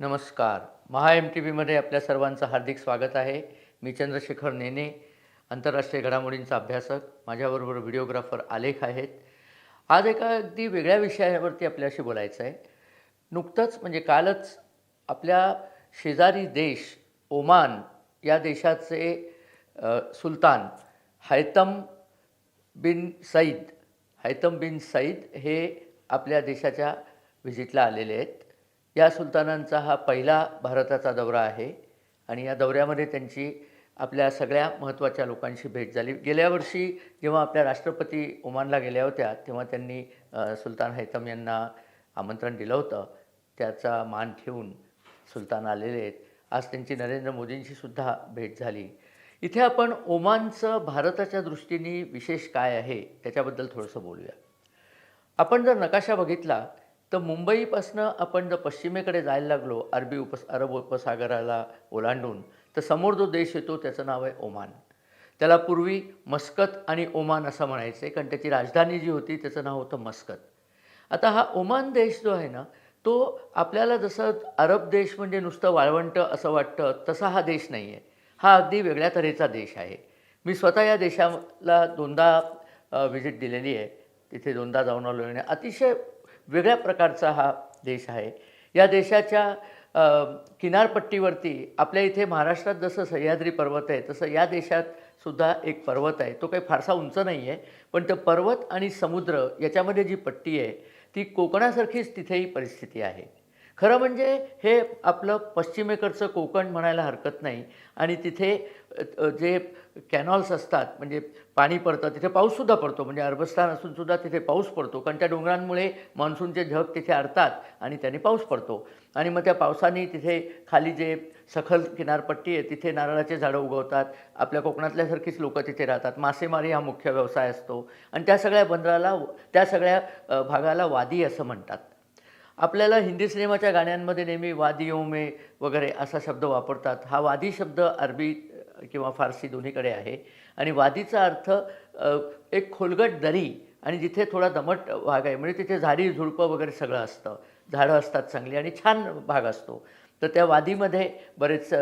नमस्कार. महा M T व्हीमध्ये आपल्या सर्वांचं हार्दिक स्वागत आहे. मी चंद्रशेखर नेने आंतरराष्ट्रीय घडामोडींचा अभ्यासक. माझ्याबरोबर व्हिडिओग्राफर आलेख आहेत. आज एका अगदी वेगळ्या विषयावरती आपल्याशी बोलायचं आहे. नुकतंच म्हणजे कालच आपल्या शेजारी देश ओमान या देशाचे सुलतान हैतम बिन सईद हैतम बिन सईद हे आपल्या देशाच्या व्हिजिटला आलेले आहेत. या सुलतानांचा हा पहिला भारताचा दौरा आहे आणि या दौऱ्यामध्ये त्यांची आपल्या सगळ्या महत्त्वाच्या लोकांशी भेट झाली. गेल्या वर्षी जेव्हा आपल्या राष्ट्रपती ओमानला गेल्या होत्या तेव्हा त्यांनी सुलतान हैतम यांना आमंत्रण दिलं होतं. त्याचा मान ठेवून सुलतान आलेले आहेत. आज त्यांची नरेंद्र मोदींशी सुद्धा भेट झाली. इथे आपण ओमानचं भारताच्या दृष्टीने विशेष काय आहे त्याच्याबद्दल थोडंसं बोलूया. आपण जर नकाशा बघितला तर मुंबईपासनं आपण जर पश्चिमेकडे जायला लागलो अरबी उपस अरब उपसागराला ओलांडून तर समोर जो देश येतो त्याचं नाव आहे ओमान. त्याला पूर्वी मस्कत आणि ओमान असं म्हणायचे कारण त्याची राजधानी जी होती त्याचं नाव होतं मस्कत. आता हा ओमान देश जो आहे ना तो आपल्याला जसं अरब देश म्हणजे नुसतं वाळवंट असं वाटतं तसा हा देश नाही आहे हा अगदी वेगळ्या तऱ्हेचा देश आहे. मी स्वतः या देशाला दोनदा व्हिजिट दिलेली आहे. तिथे दोनदा जाऊन आलो आणि अतिशय वेगळ्या प्रकारचा हा देश आहे. या देशाच्या किनारपट्टीवरती आपल्या इथे महाराष्ट्रात जसं सह्याद्री पर्वत आहे तसं या देशात सुद्धा एक पर्वत आहे. तो काही फारसा उंच नाही आहे पण तो पर्वत आणि समुद्र याच्यामध्ये जी पट्टी आहे ती कोकणासारखीच तिथेही परिस्थिती आहे. खरं म्हणजे हे आपलं पश्चिमेकडचं कोकण म्हणायला हरकत नाही. आणि तिथे जे कॅनॉल्स असतात म्हणजे पाणी पडतं तिथे पाऊससुद्धा पडतो. म्हणजे अरबस्थान असूनसुद्धा तिथे पाऊस पडतो. कारण त्या डोंगरांमुळे मान्सूनचे ढग तिथे अडतात आणि त्याने पाऊस पडतो. आणि मग त्या पावसाने तिथे खाली जे सखल किनारपट्टी आहे तिथे नारळाचे झाडं उगवतात. आपल्या कोकणातल्यासारखीच लोकं तिथे राहतात. मासेमारी हा मुख्य व्यवसाय असतो. आणि त्या सगळ्या बंदराला त्या सगळ्या भागाला वादी असं म्हणतात. आपल्याला हिंदी सिनेमाच्या गाण्यांमध्ये नेहमी वादी ओमे वगैरे असा शब्द वापरतात. हा वादी शब्द अरबी किंवा फारसी दोन्हीकडे आहे. आणि वादीचा अर्थ एक खोलगट दरी आणि जिथे थोडा दमट भाग आहे. म्हणजे तिथे झाडी झुडपं वगैरे सगळं असतं. झाडं असतात चांगली आणि छान भाग असतो. तर त्या वादीमध्ये बरेच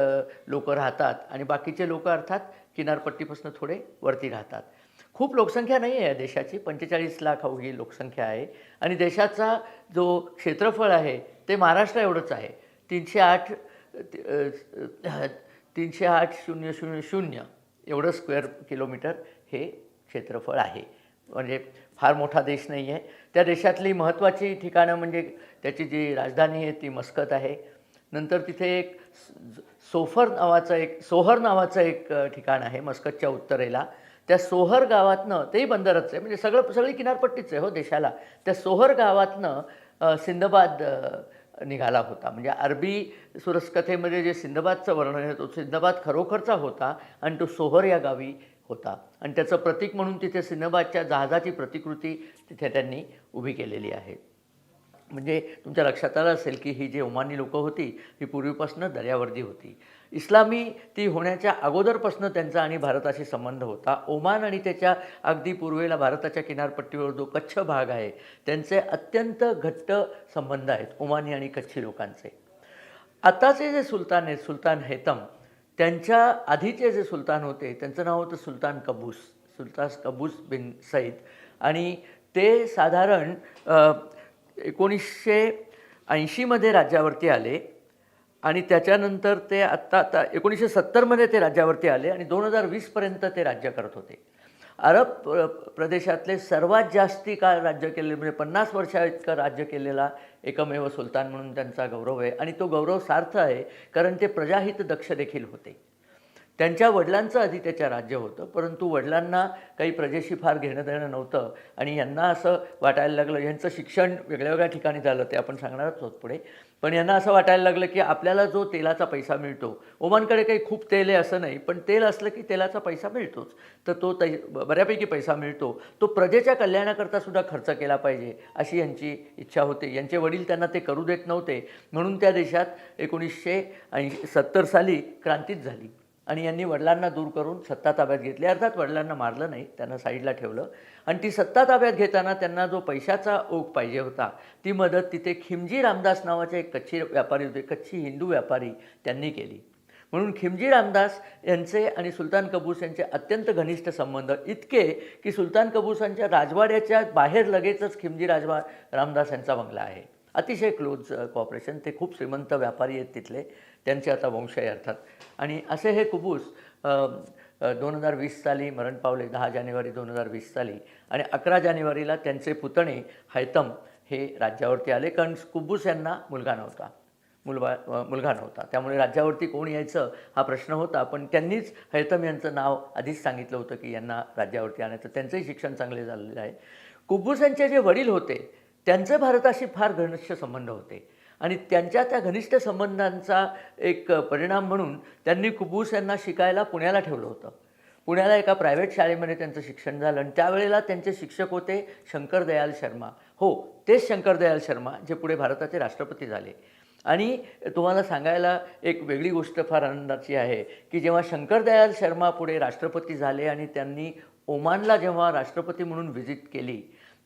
लोक राहतात आणि बाकीचे लोक अर्थात किनारपट्टीपासून थोडे वरती राहतात. खूप लोकसंख्या नाही आहे देशाची. पंचेचाळीस लाख अवघी लोकसंख्या आहे. आणि देशाचा जो क्षेत्रफळ आहे ते महाराष्ट्र एवढंच आहे. तीनशे आठ तीनशे आठ शून्य शून्य शून्य एवढं स्क्वेअर किलोमीटर हे क्षेत्रफळ आहे. म्हणजे फार मोठा देश नाही आहे त्या देशातली महत्त्वाची ठिकाणं म्हणजे त्याची जी राजधानी आहे ती मस्कत आहे. नंतर तिथे एक सोफर नावाचं एक सोहर नावाचं एक ठिकाण आहे मस्कतच्या उत्तरेला. त्या सोहर गावातनं तेही बंदरच आहे. म्हणजे सगळं सगळी किनारपट्टीच आहे हो देशाला. त्या सोहर गावातनं सिंधबाद सिंदबाद निघाला होता. म्हणजे अरबी सुरसकथेमध्ये जे सिंदबादचं वर्णन आहे तो सिंदबाद खरोखरचा होता आणि तो सोहर या गावी होता. आणि त्याचं प्रतीक म्हणून तिथे सिंदबादच्या जहाजाची प्रतिकृती तिथे त्यांनी उभी केलेली आहे. म्हणजे तुमच्या लक्षात आलं असेल की ही जी ओमानी लोकं होती ही पूर्वीपासून दर्यावर्दी होती. इस्लामी ती होण्याच्या अगोदरपासून त्यांचा आणि भारताशी संबंध होता. ओमान आणि त्याच्या अगदी पूर्वेला भारताच्या किनारपट्टीवर जो कच्छ भाग आहे त्यांचे अत्यंत घट्ट संबंध आहेत ओमानी आणि कच्छी लोकांचे. आताचे जे सुलतान आहेत सुलतान हैतम त्यांच्या आधीचे जे सुलतान होते त्यांचं नाव होतं सुलतान कबूस सुलतान कबूस बिन सईद. आणि ते साधारण एकोणीसशे ऐंशीमध्ये राज्यावरती आले. आणि त्याच्यानंतर ते आत्ता आता एकोणीसशे सत्तरमध्ये ते राज्यावरती आले आणि दोन हजार वीसपर्यंत ते राज्य करत होते. अरब प्र प्रदेशातले सर्वात जास्ती काळ राज्य केलेले म्हणजे पन्नास वर्षा इतकं राज्य केलेला एकमेव सुलतान म्हणून त्यांचा गौरव आहे. आणि तो गौरव सार्थ आहे कारण ते प्रजाहित दक्ष देखील होते. त्यांच्या वडिलांचं आधी त्याच्या राज्य होतं परंतु वडिलांना काही प्रजेशी फार घेणं देणं नव्हतं. आणि यांना असं वाटायला लागलं यांचं शिक्षण वेगळ्या वेगळ्या ठिकाणी झालं ते आपण सांगणारच आहोत पुढे. पण यांना असं वाटायला लागलं की आपल्याला जो तेलाचा पैसा मिळतो ओमानकडे काही खूप तेल आहे असं नाही पण तेल असलं की तेलाचा पैसा मिळतोच. तर तो तै बऱ्यापैकी पैसा मिळतो. तो प्रजेच्या कल्याणाकरता सुद्धा खर्च केला पाहिजे अशी यांची इच्छा होती. यांचे वडील त्यांना ते करू देत नव्हते. म्हणून त्या देशात एकोणीसशे ऐंशी सत्तर साली क्रांतीच झाली. आणि यांनी वडिलांना दूर करून सत्ता ताब्यात घेतली. अर्थात वडिलांना मारलं नाही त्यांना साईडला ठेवलं. आणि ती सत्ता ताब्यात घेताना त्यांना जो पैशाचा ओघ पाहिजे होता ती मदत तिथे खिमजी रामदास नावाचे एक कच्ची व्यापारी होते कच्ची हिंदू व्यापारी त्यांनी केली. म्हणून खिमजी रामदास यांचे आणि सुलतान कबूस यांचे अत्यंत घनिष्ठ संबंध इतके की सुलतान कबूसांच्या राजवाड्याच्या बाहेर लगेचच खिमजी राजवा रामदास यांचा बंगला आहे. अतिशय क्लोज कॉपरेशन ते खूप श्रीमंत व्यापारी आहेत तिथले. त्यांचे आता वंशही अर्थात. आणि असे हे कुबूस दोन हजार वीस साली मरण पावले दहा जानेवारी दोन हजार वीस साली आणि अकरा जानेवारीला त्यांचे पुतणे हैतम हे राज्यावरती आले कारण कुबूस यांना मुलगा नव्हता. मुलबा मुलगा नव्हता. त्यामुळे राज्यावरती कोण यायचं हा प्रश्न होता. पण त्यांनीच हैतम यांचं नाव आधीच सांगितलं होतं की यांना राज्यावरती आणायचं. त्यांचंही शिक्षण चांगले झालेलं आहे. कुब्बूस यांचे जे वडील होते त्यांचे भारताशी फार घनिष्ठ संबंध होते. आणि त्यांच्या त्या घनिष्ठ संबंधांचा एक परिणाम म्हणून त्यांनी कुबूस यांना शिकायला पुण्याला ठेवलं होतं. पुण्याला एका प्रायव्हेट शाळेमध्ये त्यांचं शिक्षण झालं आणि त्यावेळेला त्यांचे शिक्षक होते शंकर दयाल शर्मा. हो तेच शंकर दयाल शर्मा जे पुढे भारताचे राष्ट्रपती झाले. आणि तुम्हाला सांगायला एक वेगळी गोष्ट फार आनंदाची आहे की जेव्हा शंकर दयाल शर्मा पुढे राष्ट्रपती झाले आणि त्यांनी ओमानला जेव्हा राष्ट्रपती म्हणून व्हिजिट केली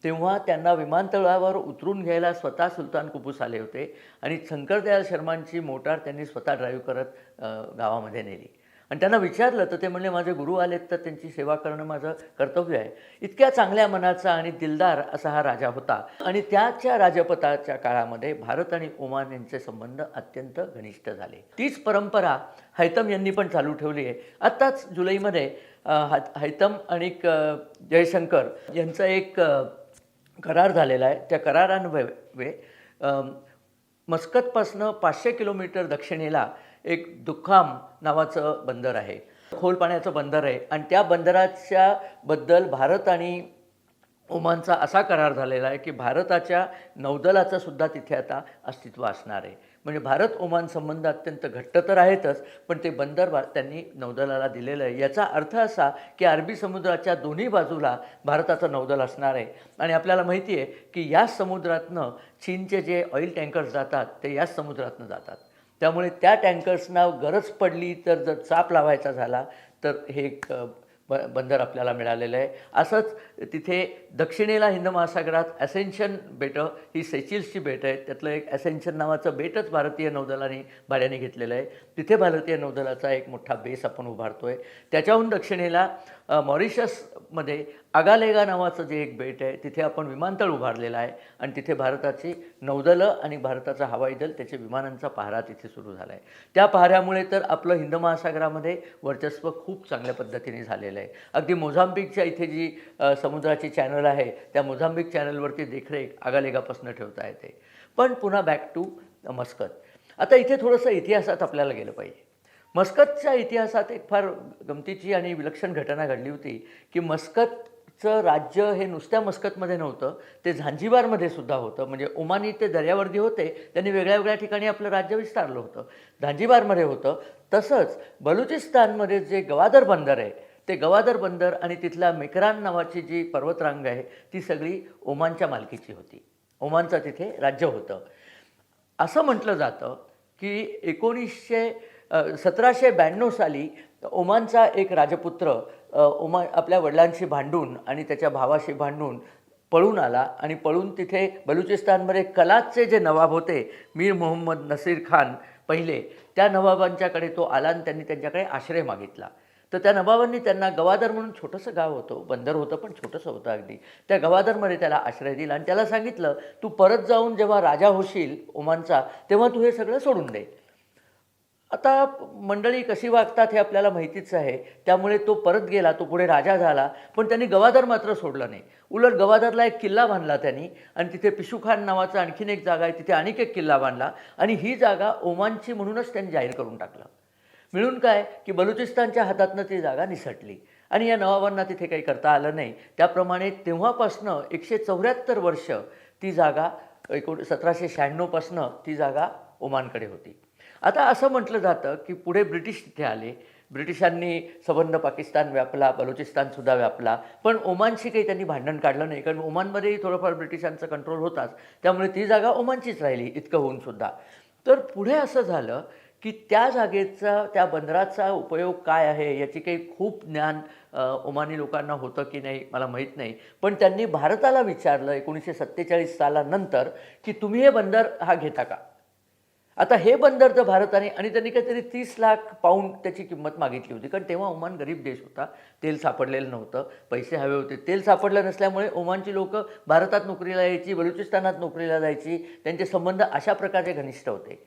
तेव्हा त्यांना विमानतळावर उतरून घ्यायला स्वतः सुलतान कुपूस आले होते आणि शंकर दयाल शर्मांची मोटार त्यांनी स्वतः ड्राईव्ह करत गावामध्ये नेली. आणि त्यांना विचारलं तर ते म्हणले माझे गुरु आलेत तर त्यांची सेवा करणं माझं कर्तव्य आहे. इतक्या चांगल्या मनाचा आणि दिलदार असा हा राजा होता. आणि त्याच्या राजपताच्या काळामध्ये भारत आणि ओमान यांचे संबंध अत्यंत घनिष्ठ झाले. तीच परंपरा हैतम यांनी पण चालू ठेवली आहे. आत्ताच जुलैमध्ये हैतम आणि जयशंकर यांचा एक करार झालेला आहे. त्या करारान्वये मस्कतपासनं पाचशे किलोमीटर दक्षिणेला एक दुखाम नावाचं बंदर आहे. खोल पाण्याचं बंदर आहे आणि त्या बंदराच्या बद्दल भारत आणि ओमानचा असा करार झालेला आहे की भारताच्या नौदलाचं सुद्धा तिथे आता अस्तित्व असणार आहे. म्हणजे भारत ओमान संबंध अत्यंत घट्ट तर आहेतच पण ते बंदर भा त्यांनी नौदलाला दिलेलं आहे. याचा अर्थ असा की अरबी समुद्राच्या दोन्ही बाजूला भारताचं नौदल असणार आहे. आणि आपल्याला माहिती आहे की याच समुद्रातनं चीनचे जे ऑइल टँकर्स जातात ते याच समुद्रातनं जातात. त्यामुळे त्या टँकर्सना गरज पडली तर जर चाप लावायचा झाला तर हे एक ब बंदर आपल्याला मिळालेलं आहे. असंच तिथे दक्षिणेला हिंद महासागरात ॲसेन्शन बेटं ही सेचिल्सची बेट आहेत. त्यातलं एक ॲसेन्शन नावाचं बेटच भारतीय नौदलाने भाड्याने घेतलेलं आहे. तिथे भारतीय नौदलाचा एक मोठा बेस आपण उभारतो आहे त्याच्याहून दक्षिणेला मॉरिशसमध्ये आगालेगा नावाचं जे एक बेट आहे तिथे आपण विमानतळ उभारलेलं आहे. आणि तिथे भारताची नौदलं आणि भारताचं हवाई दल त्याच्या विमानांचा पहारा तिथे सुरू झाला आहे त्या पहाऱ्यामुळे तर आपलं हिंद महासागरामध्ये वर्चस्व खूप चांगल्या पद्धतीने झालेलं आहे. अगदी मोझांबिकच्या इथे जी समुद्राची चॅनल आहे त्या मोझांबिक चॅनलवरती देखरेख आगालेगापासून ठेवता येते. पण पुन्हा बॅक टू मस्कत. आता इथे थोडंसं इतिहासात आपल्याला गेलं पाहिजे. मस्कतच्या इतिहासात एक फार गमतीची आणि विलक्षण घटना घडली होती की मस्कतचं राज्य हे नुसत्या मस्कतमध्ये नव्हतं ते झांजीबारमध्ये सुद्धा होतं. म्हणजे ओमानी ते दर्यावर्दी होते त्यांनी वेगळ्या वेगळ्या ठिकाणी आपलं राज्य विस्तारलं होतं. झांजीबारमध्ये होतं. तसंच बलुचिस्तानमध्ये जे गवादर बंदर आहे ते गवादर बंदर आणि तिथला मेकरान नावाची जी पर्वतरांग आहे ती सगळी ओमानच्या मालकीची होती. ओमानचं तिथे राज्य होतं. असं म्हटलं जातं की एकोणीसशे सतराशे ब्याण्णव साली ओमानचा एक राजपुत्र ओमा ओमान आपल्या वडिलांशी भांडून आणि त्याच्या भावाशी भांडून पळून आला आणि पळून तिथे बलुचिस्तानमध्ये कलाचे जे नवाब होते मीर मोहम्मद नसीर खान पहिले त्या नवाबांच्याकडे तो आला आणि त्यांनी त्यांच्याकडे आश्रय मागितला. तर त्या नवाबांनी त्यांना गवादर म्हणून छोटंसं गाव होतं बंदर होतं पण छोटंसं होतं अगदी. त्या गवादरमध्ये त्याला आश्रय दिला आणि त्याला सांगितलं तू परत जाऊन जेव्हा राजा होशील ओमानचा तेव्हा तू हे सगळं सोडून दे. आता मंडळी कशी वागतात हे आपल्याला माहितीच आहे. त्यामुळे तो परत गेला तो पुढे राजा झाला पण त्यांनी गवादर मात्र सोडलं नाही. उलट गवादरला एक किल्ला बांधला त्यांनी आणि तिथे पिशुखान नावाचा आणखीन एक जागा आहे तिथे आणखी एक किल्ला बांधला आणि ही जागा ओमानची म्हणूनच त्यांनी जाहीर करून टाकलं. मिळून काय की बलुचिस्तानच्या हातातनं ती जागा निसटली. आणि या नवाबांना तिथे काही करता आलं नाही. त्याप्रमाणे तेव्हापासनं एकशे चौऱ्याहत्तर वर्ष ती जागा एकोण सतराशे शहाण्णवपासनं ती जागा ओमानकडे होती. आता असं म्हटलं जातं की पुढे ब्रिटिश तिथे आले. ब्रिटिशांनी सबंध पाकिस्तान व्यापला बलुचिस्तानसुद्धा व्यापला. पण ओमानशी काही त्यांनी भांडण काढलं नाही. कारण ओमानमध्येही थोडंफार ब्रिटिशांचा कंट्रोल होताच. त्यामुळे ती जागा ओमानचीच राहिली इतकं होऊन सुद्धा. तर पुढे असं झालं की त्या जागेचा त्या बंदराचा उपयोग काय आहे याची काही खूप ज्ञान ओमानी लोकांना होतं की नाही मला माहीत नाही. पण त्यांनी भारताला विचारलं एकोणीसशे सत्तेचाळीस सालानंतर की तुम्ही हे बंदर हा घेता का? आता हे बंदर जर भारताने आणि त्यांनी काहीतरी तीस लाख पाऊंड त्याची किंमत मागितली होती. कारण तेव्हा ओमान गरीब देश होता. तेल सापडलेलं नव्हतं. पैसे हवे होते. तेल सापडलं नसल्यामुळे ओमानची लोक भारतात नोकरीला यायची बलुचिस्तानात नोकरीला जायची. त्यांचे संबंध अशा प्रकारचे घनिष्ठ होते.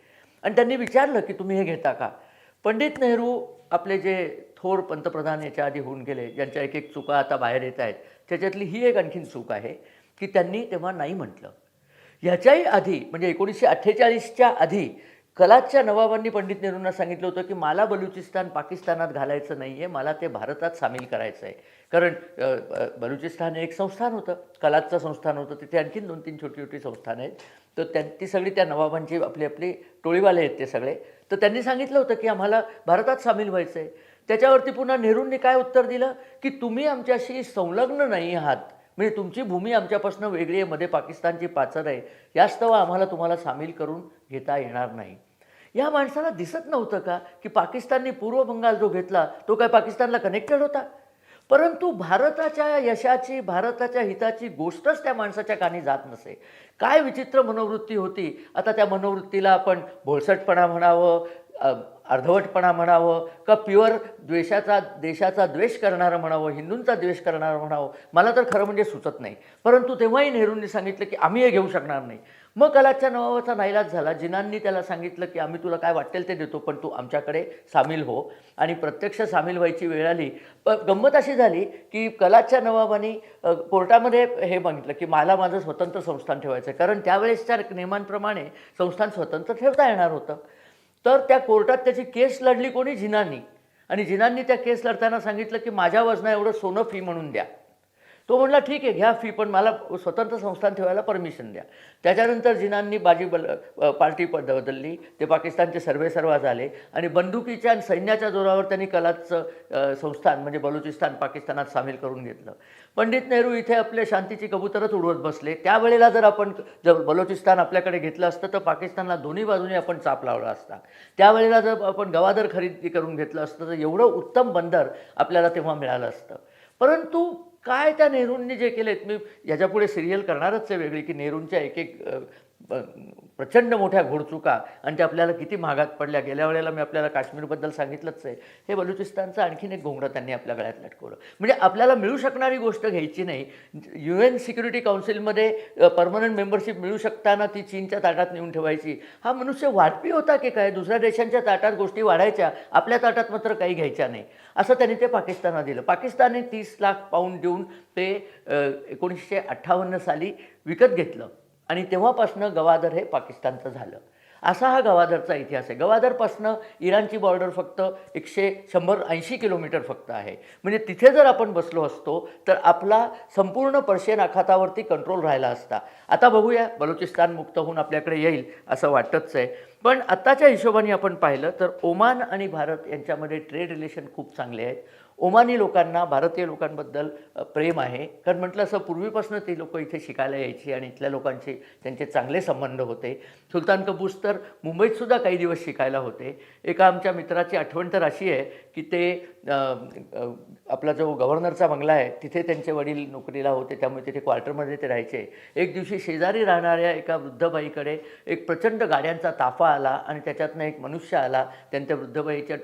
आणि त्यांनी विचारलं की तुम्ही हे घेता का? पंडित नेहरू आपले जे थोर पंतप्रधान याच्या आधी होऊन गेले ज्यांच्या एक एक चुका आता बाहेर येत आहेत त्याच्यातली ही एक आणखीन चूक आहे की त्यांनी तेव्हा नाही म्हटलं. ह्याच्याही आधी म्हणजे एकोणीसशे अठ्ठेचाळीसच्या आधी कलाच्या नवाबांनी पंडित नेहरूंना सांगितलं होतं की मला बलुचिस्तान पाकिस्तानात घालायचं नाही आहे मला ते भारतात सामील करायचं आहे कारण बलुचिस्तान हे एक संस्थान होतं. कलाचं संस्थान होतं. तिथे आणखीन दोन तीन छोटी छोटी संस्थानं आहेत. तर त्या ती सगळी त्या नवाबांची आपली आपली टोळीवाले आहेत ते सगळे. तर त्यांनी सांगितलं होतं की आम्हाला भारतात सामील व्हायचं आहे त्याच्यावरती पुन्हा नेहरूंनी काय उत्तर दिलं? की तुम्ही आमच्याशी संलग्न नाही आहात. म्हणजे तुमची भूमी आमच्यापासून वेगळी आहे. मध्ये पाकिस्तानची पाचर आहे. यास्तव आम्हाला तुम्हाला सामील करून घेता येणार नाही. या माणसाला दिसत नव्हतं का की पाकिस्तानने पूर्व बंगाल जो घेतला तो काय पाकिस्तानला कनेक्टेड होता? परंतु भारताच्या यशाची भारताच्या हिताची गोष्टच त्या माणसाच्या कानी जात नसे. काय विचित्र मनोवृत्ती होती. आता त्या मनोवृत्तीला आपण भोळसटपणा म्हणावं अर्धवटपणा म्हणावं का प्युअर द्वेषाचा देशाचा द्वेष करणारं म्हणावं हिंदूंचा द्वेष करणारं म्हणावं मला तर खरं म्हणजे सुचत नाही. परंतु तेव्हाही नेहरूंनी सांगितलं की आम्ही हे घेऊ शकणार नाही. मग कलाच्या नवाबाचा नाईलाज झाला. जिनांनी त्याला सांगितलं की आम्ही तुला काय वाटेल ते देतो पण तू आमच्याकडे सामील हो. आणि प्रत्यक्ष सामील व्हायची वेळ आली. गंमत अशी झाली की कलाच्या नवाबांनी कोर्टामध्ये हे मागितलं की मला माझं स्वतंत्र संस्थान ठेवायचं आहे कारण त्यावेळेसच्या नियमांप्रमाणे संस्थान स्वतंत्र ठेवता येणार होतं. तर त्या कोर्टात त्याची केस लढली कोणी? जिनांनी. आणि जिनांनी त्या केस लढताना सांगितलं की माझ्या वजना एवढं सोनं फी म्हणून द्या. तो म्हणला ठीक आहे घ्या फी पण मला स्वतंत्र संस्थान ठेवायला परमिशन द्या. त्याच्यानंतर जिनांनी बाजी बल पार्टी पद बदलली. ते पाकिस्तानचे सर्वे सर्वा झाले. आणि बंदुकीच्या आणि सैन्याच्या जोरावर त्यांनी कलाचं संस्थान म्हणजे बलुचिस्तान पाकिस्तानात सामील करून घेतलं. पंडित नेहरू इथे आपले शांतीची कबुतरच उडवत बसले. त्यावेळेला जर आपण जर बलुचिस्तान आपल्याकडे घेतलं असतं तर पाकिस्तानला दोन्ही बाजूने आपण चाप लावला असता. त्यावेळेला जर आपण गवादर खरेदी करून घेतलं असतं तर एवढं उत्तम बंदर आपल्याला तेव्हा मिळालं असतं. परंतु काय त्या नेहरूंनी जे केलेत? मी याच्यापुढे सिरियल करणारच आहे वेगळी की नेहरूंच्या एक एक प्रचंड मोठ्या घोडचुका आणि त्या आपल्याला किती महागात पडल्या. गेल्या वेळेला मी आपल्याला काश्मीरबद्दल सांगितलंच आहे. हे बलुचिस्तानचं आणखीन एक घोंगडं त्यांनी आपल्या गळ्यात लटकवलं. म्हणजे आपल्याला मिळू शकणारी गोष्ट घ्यायची नाही. यू एन सिक्युरिटी काउन्सिलमध्ये परमनंट मेंबरशिप मिळू शकताना ती चीनच्या ताटात नेऊन ठेवायची. हा मनुष्य वाटपी होता की काय? दुसऱ्या देशांच्या ताटात गोष्टी वाढायच्या आपल्या ताटात मात्र काही घ्यायच्या नाही. असं त्यांनी ते पाकिस्तानला दिलं. पाकिस्तानने तीस लाख पाऊंड देऊन ते एकोणीसशे अठ्ठावन्न साली विकत घेतलं. आणि तेव्हापासनं गवादर हे पाकिस्तानचं झालं. असा हा गवादरचा इतिहास आहे. गवादरपासनं इराणची बॉर्डर फक्त एकशे शंभर ऐंशी किलोमीटर फक्त आहे. म्हणजे तिथे जर आपण बसलो असतो तर आपला संपूर्ण पर्शियन आखातावरती कंट्रोल राहिला असता. आता बघूया बलुचिस्तान मुक्त होऊन आपल्याकडे येईल असं वाटतच आहे. पण आत्ताच्या हिशोबाने आपण पाहिलं तर ओमान आणि भारत यांच्यामध्ये ट्रेड रिलेशन खूप चांगले आहेत. ओमानी लोकांना भारतीय लोकांबद्दल प्रेम आहे. कारण म्हटलं असं पूर्वीपासून ती लोक इथे शिकायला यायची आणि इथल्या लोकांचे त्यांचे चांगले संबंध होते. सुलतान कबूस तर मुंबईतसुद्धा काही दिवस शिकायला होते. एका आमच्या मित्राची आठवण तर अशी आहे की ते आपला जो गव्हर्नरचा बंगला आहे तिथे त्यांचे वडील नोकरीला होते त्यामुळे तिथे क्वार्टरमध्ये ते राहायचे. एक दिवशी शेजारी राहणाऱ्या एका वृद्धबाईकडे एक प्रचंड गाड्यांचा ताफा आला आणि त्याच्यातनं एक मनुष्य आला. त्यांच्या वृद्धबाईच्या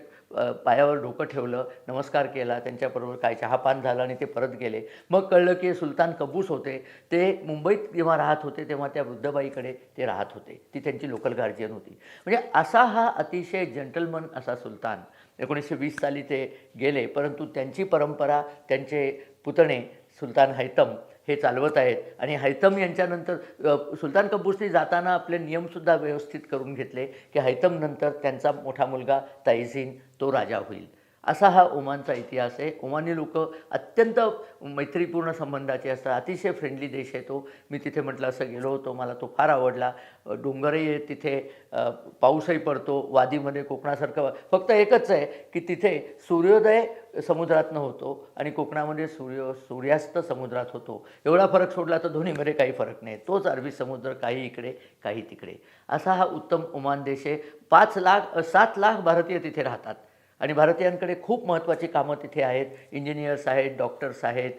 पायावर डोकं ठेवलं नमस्कार केला त्यांच्याबरोबर काय चहापान झालं आणि ते परत गेले. मग कळलं की सुलतान कबूस होते. ते मुंबईत जेव्हा राहत होते तेव्हा त्या वृद्धबाईकडे ते राहत होते. ती त्यांची लोकल गार्जियन होती. म्हणजे असा हा अतिशय जंटलमन असा सुलतान. एकोणीसशे वीस साली ते गेले परंतु त्यांची परंपरा त्यांचे पुतणे सुलतान हैतम हे चालवत आहेत. आणि हैतम यांच्यानंतर सुलतान कबूसने जाताना आपले नियमसुद्धा व्यवस्थित करून घेतले की हैतम नंतर त्यांचा मोठा मुलगा तैझीन तो राजा होईल. असा हा ओमानचा इतिहास आहे. ओमानी लोक अत्यंत मैत्रीपूर्ण संबंधाचे असतात. अतिशय फ्रेंडली देश आहे तो. मी तिथे म्हटलं असं गेलो होतो. मला तो फार आवडला. डोंगरही आहे तिथे. पाऊसही पडतो. वादीमध्ये कोकणासारखं फक्त एकच आहे की तिथे सूर्योदय समुद्रातनं होतो आणि कोकणामध्ये सूर्य सूर्यास्त समुद्रात होतो. एवढा फरक सोडला तर दोन्हीमध्ये काही फरक नाही. तोच अरबी समुद्र काही इकडे काही तिकडे. असा हा उत्तम ओमान देश आहे. पाच लाख सात लाख भारतीय तिथे राहतात. आणि भारतीयांकडे खूप महत्त्वाची कामं तिथे आहेत. इंजिनियर्स आहेत डॉक्टर्स आहेत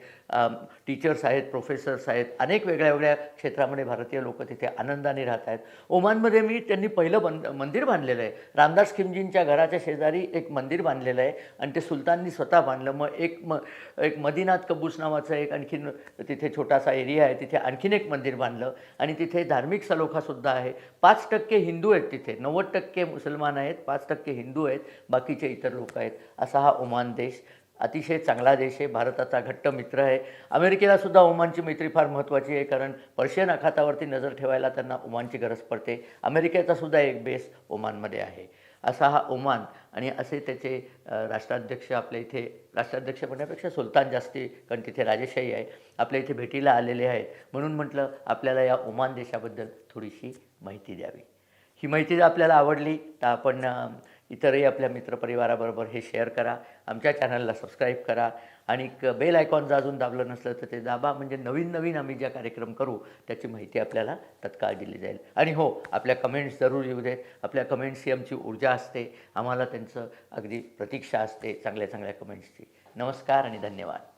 टीचर्स आहेत प्रोफेसर्स आहेत अनेक वेगळ्या वेगळ्या क्षेत्रामध्ये भारतीय लोक तिथे आनंदाने राहत आहेत. ओमानमध्ये मी त्यांनी पहिलं बंद मंदिर बांधलेलं आहे. रामदास खिमजींच्या घराच्या शेजारी एक मंदिर बांधलेलं आहे आणि ते सुलताननी स्वतः बांधलं. मग एक म एक मदिनाथ कबूस नावाचं एक आणखीन तिथे छोटासा एरिया आहे. तिथे आणखीन एक मंदिर बांधलं आणि तिथे धार्मिक सलोखासुद्धा आहे. पाच टक्के हिंदू आहेत तिथे. नव्वद टक्के मुसलमान आहेत पाच टक्के हिंदू आहेत बाकीचे इतर लोक आहेत. असा हा ओमान देश. अतिशय चांगला देश आहे भारताचा घट्ट मित्र आहे. अमेरिकेला सुद्धा ओमानची मैत्री फार महत्त्वाची आहे कारण पर्शियन आखातावरती नजर ठेवायला त्यांना ओमानची गरज पडते. अमेरिकेचा सुद्धा एक बेस ओमानमध्ये आहे. असा हा ओमान आणि असे त्याचे राष्ट्राध्यक्ष आपल्या इथे राष्ट्राध्यक्ष म्हणण्यापेक्षा सुलतान जास्ती कारण तिथे राजेशाही आहे आपल्या इथे भेटीला आलेले आहेत. म्हणून म्हटलं आपल्याला या ओमान देशाबद्दल थोडीशी माहिती द्यावी. ही माहिती जर आपल्याला आवडली तर आपण इतरही आपल्या मित्रपरिवाराबरोबर हे शेअर करा. आमच्या चॅनलला सबस्क्राईब करा. आणि क- बेल आयकॉन जर अजून दाबलं नसलं तर ते दाबा. म्हणजे नवीन नवीन आम्ही ज्या कार्यक्रम करू त्याची माहिती आपल्याला तत्काळ दिली जाईल. आणि हो आपल्या कमेंट्स जरूर येऊ देत. आपल्या कमेंट्सची आमची ऊर्जा असते. आम्हाला त्यांचं अगदी प्रतीक्षा असते चांगल्या चांगल्या कमेंट्सची नमस्कार आणि धन्यवाद.